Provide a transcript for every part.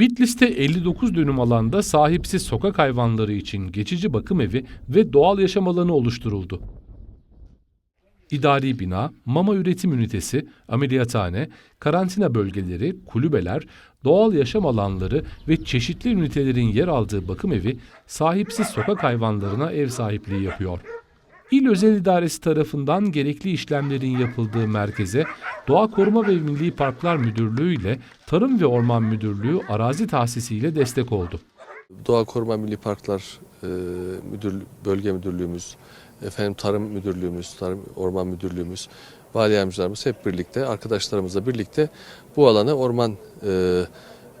Bitlis'te 59 dönüm alanda sahipsiz sokak hayvanları için geçici bakım evi ve doğal yaşam alanı oluşturuldu. İdari bina, mama üretim ünitesi, ameliyathane, karantina bölgeleri, kulübeler, doğal yaşam alanları ve çeşitli ünitelerin yer aldığı bakım evi sahipsiz sokak hayvanlarına ev sahipliği yapıyor. İl Özel İdaresi tarafından gerekli işlemlerin yapıldığı merkeze Doğa Koruma ve Milli Parklar Müdürlüğü ile Tarım ve Orman Müdürlüğü arazi tahsisiyle destek oldu. Doğa Koruma Milli Parklar e, Müdür, Bölge Müdürlüğümüz, efendim Tarım Müdürlüğümüz, Tarım Orman Müdürlüğümüz, vali yardımcılarımız hep birlikte, arkadaşlarımızla birlikte bu alanı Orman e,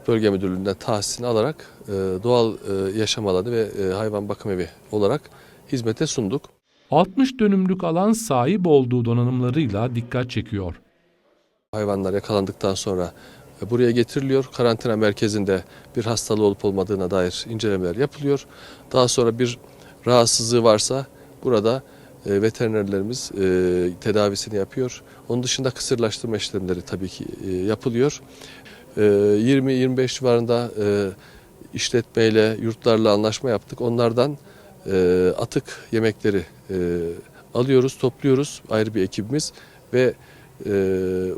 Bölge Müdürlüğü'nden tahsisini alarak e, doğal e, yaşam alanı ve e, hayvan bakım evi olarak hizmete sunduk. 60 dönümlük alan sahip olduğu donanımlarıyla dikkat çekiyor. Hayvanlar yakalandıktan sonra e, buraya getiriliyor. Karantina merkezinde bir hastalığı olup olmadığına dair incelemeler yapılıyor. Daha sonra bir rahatsızlığı varsa burada e, veterinerlerimiz e, tedavisini yapıyor. Onun dışında kısırlaştırma işlemleri tabii ki yapılıyor. E, 20-25 civarında işletmeyle, yurtlarla anlaşma yaptık. Onlardan e, atık yemekleri e, alıyoruz, topluyoruz ayrı bir ekibimiz ve e,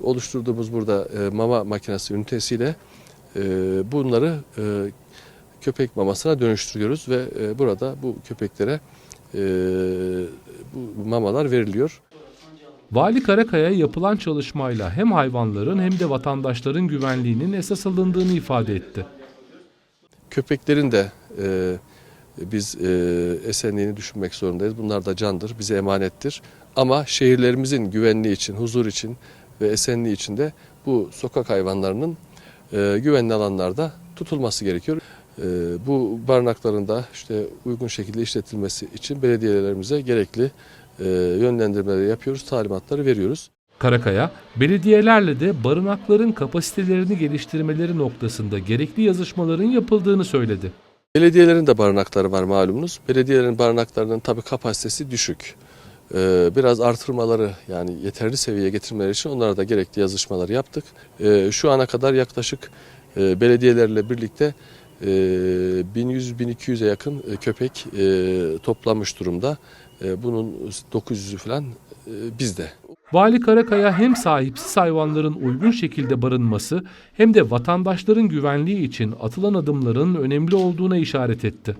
oluşturduğumuz burada e, mama makinesi ünitesiyle e, bunları e, köpek mamasına dönüştürüyoruz ve e, burada bu köpeklere e, bu mamalar veriliyor. Vali Karakaya yapılan çalışmayla hem hayvanların hem de vatandaşların güvenliğinin esas alındığını ifade etti. Köpeklerin de e, biz e, esenliğini düşünmek zorundayız. Bunlar da candır, bize emanettir. Ama şehirlerimizin güvenliği için, huzur için ve esenliği için de bu sokak hayvanlarının e, güvenli alanlarda tutulması gerekiyor. E, bu barınakların da işte uygun şekilde işletilmesi için belediyelerimize gerekli e, yönlendirmeleri yapıyoruz, talimatları veriyoruz. Karakaya, belediyelerle de barınakların kapasitelerini geliştirmeleri noktasında gerekli yazışmaların yapıldığını söyledi. Belediyelerin de barınakları var malumunuz. Belediyelerin barınaklarının tabii kapasitesi düşük. Ee, biraz artırmaları yani yeterli seviyeye getirmeleri için onlara da gerekli yazışmaları yaptık. Ee, şu ana kadar yaklaşık e, belediyelerle birlikte e, 1100-1200'e yakın e, köpek e, toplanmış durumda. E, bunun 900'ü falan e, bizde. Vali Karakaya hem sahipsiz hayvanların uygun şekilde barınması hem de vatandaşların güvenliği için atılan adımların önemli olduğuna işaret etti.